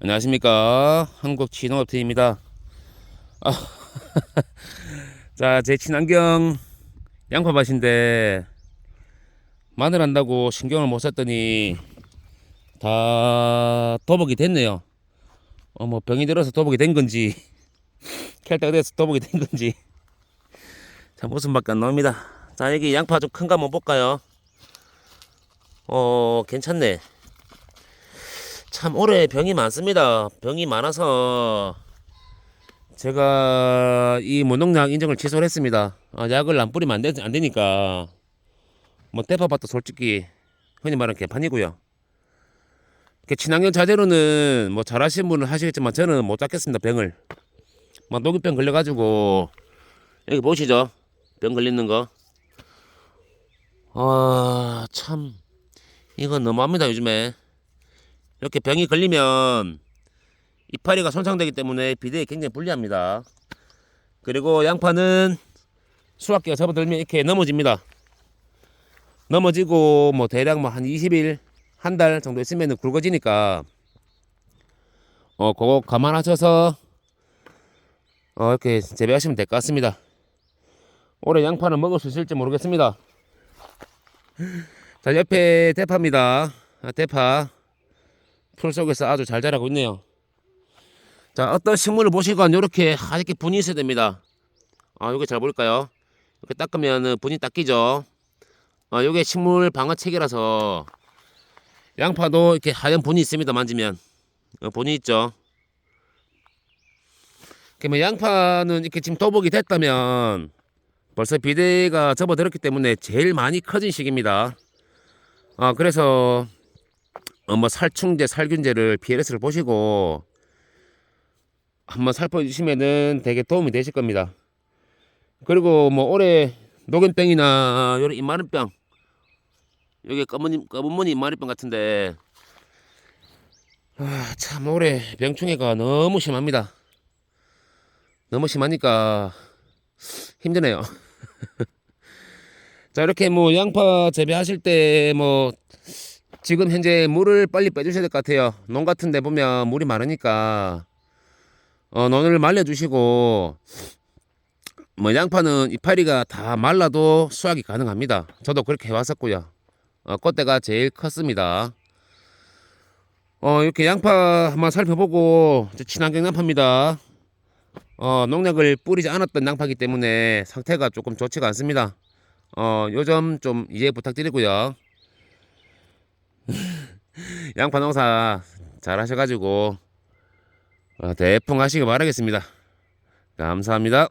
안녕하십니까. 한국 친업팀입니다. 아, 자, 제 친환경 양파밭인데 마늘 한다고 신경을 못 썼더니 다 도복이 됐네요. 어, 뭐 병이 들어서 도복이 된 건지 캘 때가 돼서 도복이 된 건지. 자 모습밖에 안 나옵니다. 자 여기 양파 좀큰거 한번 볼까요? 어 괜찮네 참 올해 병이 많습니다. 병이 많아서 제가 이 무농약 인증을 취소를 했습니다. 아, 약을 안 뿌리면 안, 되, 안 되니까 뭐 대파밭도 솔직히 흔히 말하는 개판이고요. 이렇게 친환경 자재로는 뭐 잘하시는 분은 하시겠지만 저는 못 잡겠습니다. 병을 막 녹이병 걸려가지고 여기 보시죠. 병 걸리는 거. 아 참 이건 너무합니다 요즘에. 이렇게 병이 걸리면 이파리가 손상되기 때문에 비대에 굉장히 불리합니다. 그리고 양파는 수확기가 접어들면 이렇게 넘어집니다. 넘어지고 뭐 대략 뭐 한 20일 한 달 정도 있으면 굵어지니까 어 그거 감안하셔서 어 이렇게 재배하시면 될 것 같습니다. 올해 양파는 먹을 수 있을지 모르겠습니다. 자 옆에 대파입니다. 아, 대파 풀 속에서 아주 잘 자라고 있네요. 자, 어떤 식물을 보시건 이렇게 하얗게 분이 있어야 됩니다. 아, 요게 잘 보일까요? 이렇게 닦으면 분이 닦이죠. 아, 요게 식물 방어 체계라서 양파도 이렇게 하얀 분이 있습니다. 만지면 어, 분이 있죠. 그러면 양파는 이렇게 지금 도복이 됐다면 벌써 비대가 접어들었기 때문에 제일 많이 커진 시기입니다. 아, 그래서 어, 뭐 살충제, 살균제를 PLS를 보시고 한번 살펴주시면은 되게 도움이 되실 겁니다. 그리고 뭐 올해 녹균병이나 요런 입마른병 여기 검은 검은 무늬 입마른병 같은데 아, 참 올해 병충해가 너무 심합니다. 너무 심하니까 힘드네요. 자 이렇게 뭐 양파 재배하실 때뭐 지금 현재 물을 빨리 빼주셔야 될 것 같아요. 농 같은 데 보면 물이 많으니까 어, 논을 말려주시고 뭐 양파는 이파리가 다 말라도 수확이 가능합니다. 저도 그렇게 해왔었고요. 어, 꽃대가 제일 컸습니다. 어, 이렇게 양파 한번 살펴보고 친환경 양파입니다. 어, 농약을 뿌리지 않았던 양파기 때문에 상태가 조금 좋지가 않습니다. 어, 요점 좀 이해 부탁드리고요. 양파 농사 잘 하셔가지고 어, 대풍 하시기 바라겠습니다. 감사합니다.